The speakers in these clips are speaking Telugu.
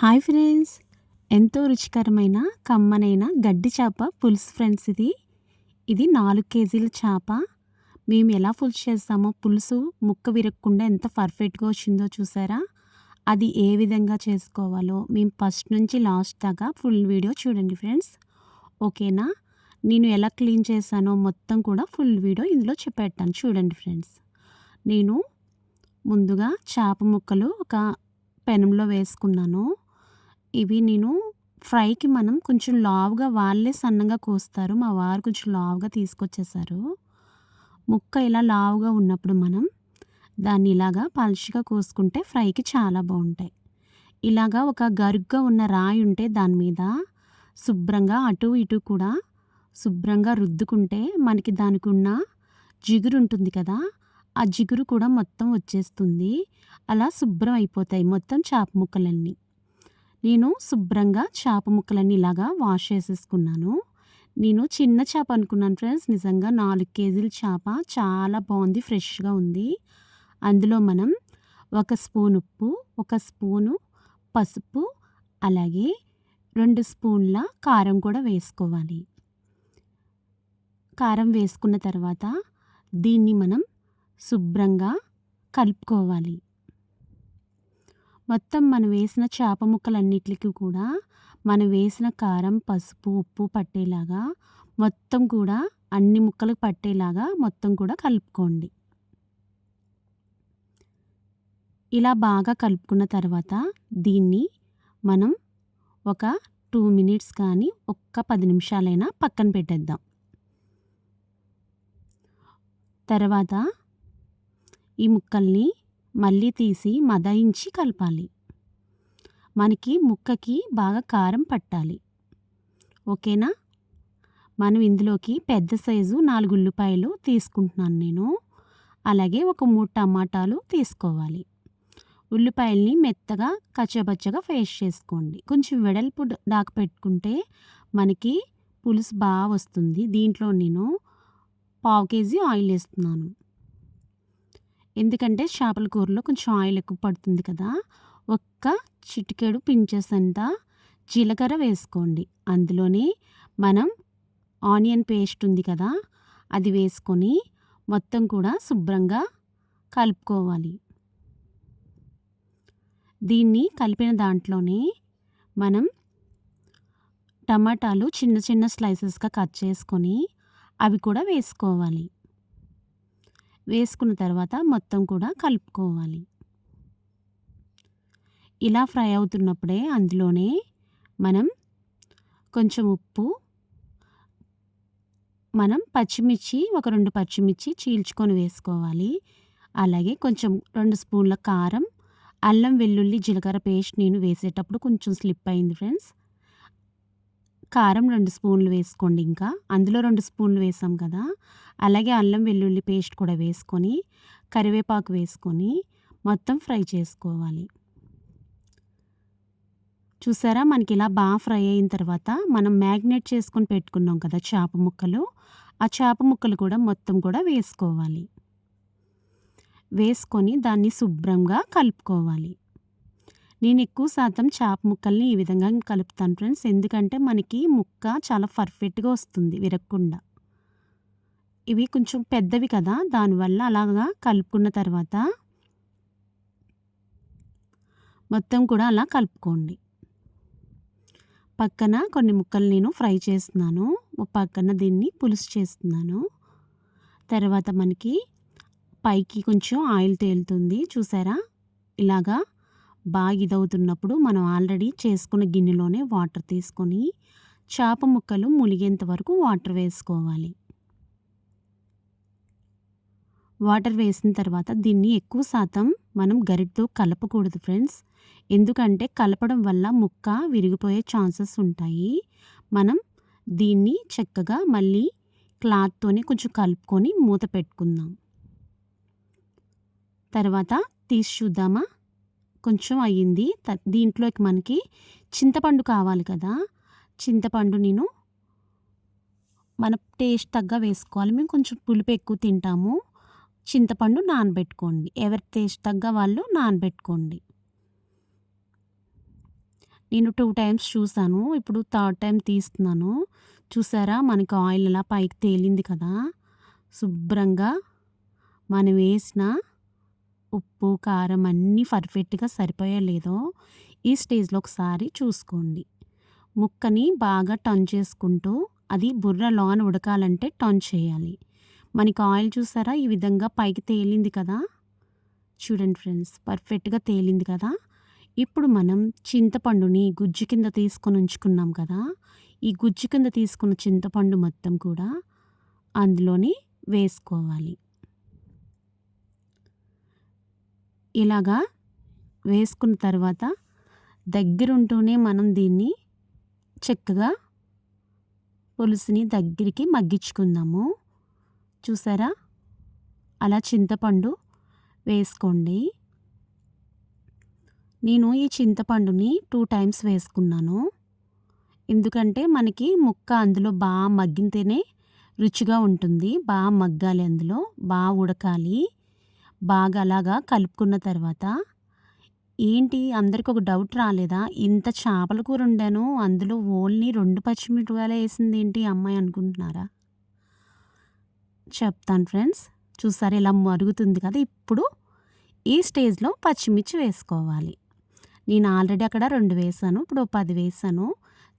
Hi friends. ఎంతో రుచికరమైన కమ్మనైన గడ్డి చేప పులుసు ఫ్రెండ్స్ ఇది. ఇది నాలుగు కేజీల చేప. మేము ఎలా పులుసు చేస్తామో పులుసు ముక్క విరగకుండా ఎంత పర్ఫెక్ట్గా వచ్చిందో చూసారా? అది ఏ విధంగా చేసుకోవాలో మేము ఫస్ట్ నుంచి లాస్ట్ దాకా ఫుల్ వీడియో చూడండి ఫ్రెండ్స్. ఓకేనా? నేను ఎలా క్లీన్ చేశానో మొత్తం కూడా ఫుల్ వీడియో ఇందులో చెప్పేటాను చూడండి ఫ్రెండ్స్. నేను ముందుగా చేప ముక్కలు ఒక పెనంలో వేసుకున్నాను. ఇవి నేను ఫ్రైకి మనం కొంచెం లావుగా వాళ్ళే సన్నగా కోస్తారు. మా వారు కొంచెం లావుగా తీసుకొచ్చేసారు. ముక్క ఇలా లావుగా ఉన్నప్పుడు మనం దాన్ని ఇలాగా పలుచగా కోసుకుంటే ఫ్రైకి చాలా బాగుంటాయి. ఇలాగా ఒక గరుగ్గా ఉన్న రాయి ఉంటే దాని మీద శుభ్రంగా అటు ఇటు కూడా శుభ్రంగా రుద్దుకుంటే మనకి దానికి ఉన్న జిగురు ఉంటుంది కదా ఆ జిగురు కూడా మొత్తం వచ్చేస్తుంది. అలా శుభ్రం అయిపోతాయి మొత్తం చేప ముక్కలన్నీ. నేను శుభ్రంగా చేప ముక్కలన్నీ ఇలాగా వాష్ చేసేసుకున్నాను. నేను చిన్న చేప అనుకున్నాను ఫ్రెండ్స్. నిజంగా నాలుగు కేజీల చేప చాలా బాగుంది ఫ్రెష్గా ఉంది. అందులో మనం ఒక స్పూన్ ఉప్పు ఒక స్పూను పసుపు అలాగే రెండు స్పూన్ల కారం కూడా వేసుకోవాలి. కారం వేసుకున్న తర్వాత దీన్ని మనం శుభ్రంగా కలుపుకోవాలి. మొత్తం మనం వేసిన చేప ముక్కలన్నిటికి కూడా మనం వేసిన కారం పసుపు ఉప్పు పట్టేలాగా మొత్తం కూడా అన్ని ముక్కలకు పట్టేలాగా మొత్తం కూడా కలుపుకోండి. ఇలా బాగా కలుపుకున్న తర్వాత దీన్ని మనం ఒక టూ మినిట్స్ కానీ ఒక్క పది నిమిషాలైనా పక్కన పెట్టేద్దాం. తర్వాత ఈ ముక్కల్ని మళ్ళీ తీసి మదాయించి కలపాలి. మనకి ముక్కకి బాగా కారం పట్టాలి. ఓకేనా? మనం ఇందులోకి పెద్ద సైజు నాలుగు ఉల్లిపాయలు తీసుకుంటున్నాను నేను. అలాగే ఒక మూడు టమాటాలు తీసుకోవాలి. ఉల్లిపాయల్ని మెత్తగా కచ్చబచ్చగా ఫేస్ చేసుకోండి. కొంచెం వెడల్పు దాకా పెట్టుకుంటే మనకి పులుసు బాగా వస్తుంది. దీంట్లో నేను పావు కేజీ ఆయిల్ వేస్తున్నాను. ఎందుకంటే చేపల కూరలో కొంచెం ఆయిల్ ఎక్కువ పడుతుంది కదా ఒక్క చిటికెడు పించెస్ జీలకర్ర వేసుకోండి. అందులోనే మనం ఆనియన్ పేస్ట్ ఉంది కదా అది వేసుకొని మొత్తం కూడా శుభ్రంగా కలుపుకోవాలి. దీన్ని కలిపిన దాంట్లోనే మనం టమాటాలు చిన్న చిన్న స్లైసెస్గా కట్ చేసుకొని అవి కూడా వేసుకోవాలి. వేసుకున్న తర్వాత మొత్తం కూడా కలుపుకోవాలి. ఇలా ఫ్రై అవుతున్నప్పుడే అందులోనే మనం కొంచెం ఉప్పు మనం పచ్చిమిర్చి ఒక రెండు పచ్చిమిర్చి చీల్చుకొని వేసుకోవాలి. అలాగే కొంచెం రెండు స్పూన్ల కారం అల్లం వెల్లుల్లి జీలకర్ర పేస్ట్ నేను వేసేటప్పుడు కొంచెం స్లిప్ అయింది ఫ్రెండ్స్. కారం రెండు స్పూన్లు వేసుకోండి ఇంకా. అందులో రెండు స్పూన్లు వేసాం కదా. అలాగే అల్లం వెల్లుల్లి పేస్ట్ కూడా వేసుకొని కరివేపాకు వేసుకొని మొత్తం ఫ్రై చేసుకోవాలి. చూసారా? మనకి ఇలా బాగా ఫ్రై అయిన తర్వాత మనం మ్యాగ్నేట్ చేసుకొని పెట్టుకున్నాం కదా చేప ముక్కలు. ఆ చేప ముక్కలు కూడా మొత్తం కూడా వేసుకోవాలి. వేసుకొని దాన్ని శుభ్రంగా కలుపుకోవాలి. నేను ఎక్కువ శాతం చేప ముక్కల్ని ఈ విధంగా కలుపుతాను ఫ్రెండ్స్. ఎందుకంటే మనకి ముక్క చాలా పర్ఫెక్ట్గా వస్తుంది విరగకుండా. ఇవి కొంచెం పెద్దవి కదా దానివల్ల అలాగా కలుపుకున్న తర్వాత మొత్తం కూడా అలా కలుపుకోండి. పక్కన కొన్ని ముక్కలు నేను ఫ్రై చేస్తున్నాను. పక్కన దీన్ని పులుసు చేస్తున్నాను. తర్వాత మనకి పైకి కొంచెం ఆయిల్ తేలుతుంది. చూసారా? ఇలాగా బాగా ఇదవుతున్నప్పుడు మనం ఆల్రెడీ చేసుకున్న గిన్నెలోనే వాటర్ తీసుకొని చేప ముక్కలు ములిగేంత వరకు వాటర్ వేసుకోవాలి. వాటర్ వేసిన తర్వాత దీన్ని ఎక్కువ శాతం మనం గరిటతో కలపకూడదు ఫ్రెండ్స్. ఎందుకంటే కలపడం వల్ల ముక్క విరిగిపోయే ఛాన్సెస్ ఉంటాయి. మనం దీన్ని చక్కగా మళ్ళీ క్లాత్తోనే కొంచెం కలుపుకొని మూత పెట్టుకుందాం. తర్వాత తీసి చూద్దామా? కొంచెం అయ్యింది. దీంట్లోకి మనకి చింతపండు కావాలి కదా. చింతపండు నేను మన టేస్ట్ తగ్గ వేసుకోవాలి. మేము కొంచెం పులుపు ఎక్కువ తింటాము. చింతపండు నానబెట్టుకోండి. ఎవరి టేస్ట్ తగ్గ వాళ్ళు నానబెట్టుకోండి. నేను టూ టైమ్స్ చూసాను. ఇప్పుడు థర్డ్ టైం తీస్తున్నాను. చూసారా? మనకి ఆయిల్ అలా పైకి తేలింది కదా. శుభ్రంగా మనం వేసిన ఉప్పు కారం అన్నీ పర్ఫెక్ట్గా సరిపోయా లేదో ఈ స్టేజ్లో ఒకసారి చూసుకోండి. ముక్కని బాగా టర్న్ చేసుకుంటూ అది బుర్ర లోన ఉడకాలంటే టర్న్ చేయాలి. మనకి ఆయిల్ చూసారా? ఈ విధంగా పైకి తేలింది కదా? చూడండి ఫ్రెండ్స్ పర్ఫెక్ట్గా తేలింది కదా? ఇప్పుడు మనం చింతపండుని గుజ్జు కింద తీసుకొని ఉంచుకున్నాం కదా? ఈ గుజ్జు కింద తీసుకున్న చింతపండు మొత్తం కూడా అందులోనే వేసుకోవాలి. ఇలాగా వేసుకున్న తర్వాత దగ్గరుంటూనే మనం దీన్ని చక్కగా పులుసుని దగ్గరికి మగ్గించుకుందాము. చూసారా? అలా చింతపండు వేసుకోండి. నేను ఈ చింతపండుని టూ టైమ్స్ వేసుకున్నాను. ఎందుకంటే మనకి ముక్క అందులో బాగా మగ్గితేనే రుచిగా ఉంటుంది. బాగా మగ్గాలి అందులో బాగా ఉడకాలి. బాగా అలాగా కలుపుకున్న తర్వాత ఏంటి అందరికి ఒక డౌట్ రాలేదా? ఇంత చేపల కూర వండాను అందులో ఓన్లీ రెండు పచ్చిమిరపకాయలు వేసింది ఏంటి అమ్మాయి అనుకుంటున్నారా? చెప్తాను ఫ్రెండ్స్. చూసారు ఇలా మరుగుతుంది కదా ఇప్పుడు ఈ స్టేజ్లో పచ్చిమిర్చి వేసుకోవాలి. నేను ఆల్రెడీ అక్కడ రెండు వేసాను ఇప్పుడు పది వేసాను.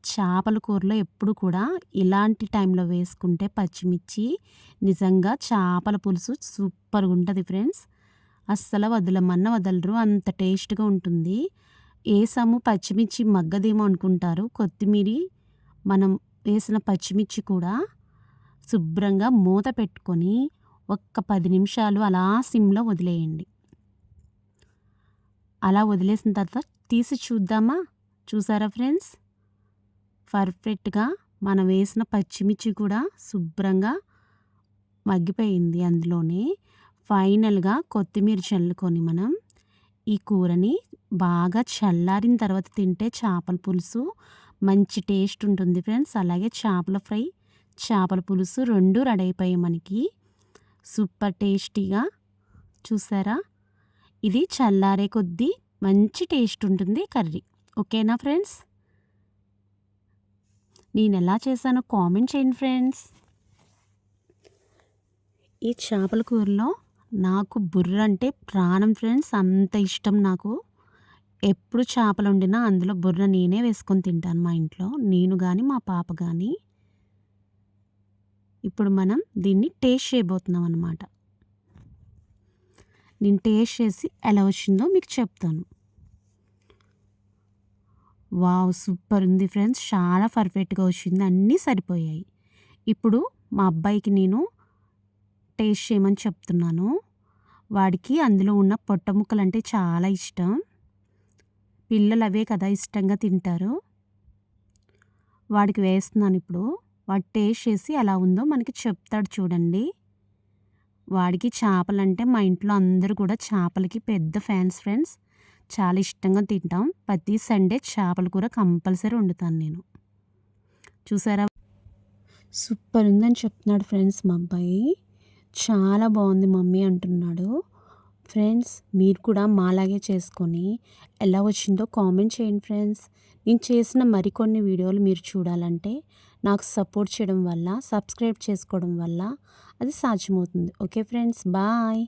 చేపల కూరలో ఎప్పుడు కూడా ఇలాంటి టైంలో వేసుకుంటే పచ్చిమిర్చి నిజంగా చేపల పులుసు సూపర్గా ఉంటుంది ఫ్రెండ్స్. అస్సలు వదలమన్న వదలరు అంత టేస్ట్గా ఉంటుంది. వేసాము పచ్చిమిర్చి మగ్గదేమో అనుకుంటారు. కొత్తిమీర మనం వేసిన పచ్చిమిర్చి కూడా శుభ్రంగా మూత పెట్టుకొని ఒక్క పది నిమిషాలు అలా సిమ్లో వదిలేయండి. అలా వదిలేసిన తర్వాత తీసి చూద్దామా? చూసారా ఫ్రెండ్స్? పర్ఫెక్ట్గా మనం వేసిన పచ్చిమిర్చి కూడా శుభ్రంగా మగ్గిపోయింది అందులోనే. ఫైనల్గా కొత్తిమీర చల్లుకొని మనం ఈ కూరని బాగా చల్లారిన తర్వాత తింటే చేపల పులుసు మంచి టేస్ట్ ఉంటుంది ఫ్రెండ్స్. అలాగే చేపల ఫ్రై చేపల పులుసు రెండు రెడీ అయిపోయాయి మనకి. సూపర్ టేస్టీగా చూసారా? ఇది చల్లారే కొద్దీ మంచి టేస్ట్ ఉంటుంది కర్రీ. ఓకేనా ఫ్రెండ్స్? నేను ఎలా చేశానో కామెంట్ చేయండి ఫ్రెండ్స్. ఈ చేపల కూరలో నాకు బుర్ర అంటే ప్రాణం ఫ్రెండ్స్ అంత ఇష్టం నాకు. ఎప్పుడు చేపలు వండినా అందులో బుర్ర నేనే వేసుకొని తింటాను మా ఇంట్లో. నేను కానీ మా పాప కానీ ఇప్పుడు మనం దీన్ని టేస్ట్ చేయబోతున్నాం అనమాట నేను టేస్ట్ చేసి ఎలా వచ్చిందో మీకు చెప్తాను. వావ్ సూపర్ ఉంది ఫ్రెండ్స్. చాలా పర్ఫెక్ట్గా వచ్చింది. అన్నీ సరిపోయాయి. ఇప్పుడు మా అబ్బాయికి నేను టేస్ట్ చేయమని చెప్తున్నాను. వాడికి అందులో ఉన్న పొట్ట ముక్కలు అంటే చాలా ఇష్టం. పిల్లలు అవే కదా ఇష్టంగా తింటారు. వాడికి వేస్తున్నాను ఇప్పుడు. వాడు టేస్ట్ చేసి ఎలా ఉందో మనకి చెప్తాడు చూడండి. వాడికి చేపలంటే మా ఇంట్లో అందరూ కూడా చేపలకి పెద్ద ఫ్యాన్స్ ఫ్రెండ్స్. చాలా ఇష్టంగా తింటాం. ప్రతి సండే చేపల కూర కంపల్సరీ వండుతాను నేను. చూసారా? సూపర్ ఉందని చెప్తున్నాడు ఫ్రెండ్స్ మా అబ్బాయి. చాలా బాగుంది మమ్మీ అంటున్నాడు. ఫ్రెండ్స్ మీరు కూడా మాలాగే చేసుకొని ఎలా వచ్చిందో కామెంట్ చేయండి ఫ్రెండ్స్. నేను చేసిన మరికొన్ని వీడియోలు మీరు చూడాలంటే నాకు సపోర్ట్ చేయడం వల్ల సబ్స్క్రైబ్ చేసుకోవడం వల్ల అది సాధ్యమవుతుంది. Okay friends bye.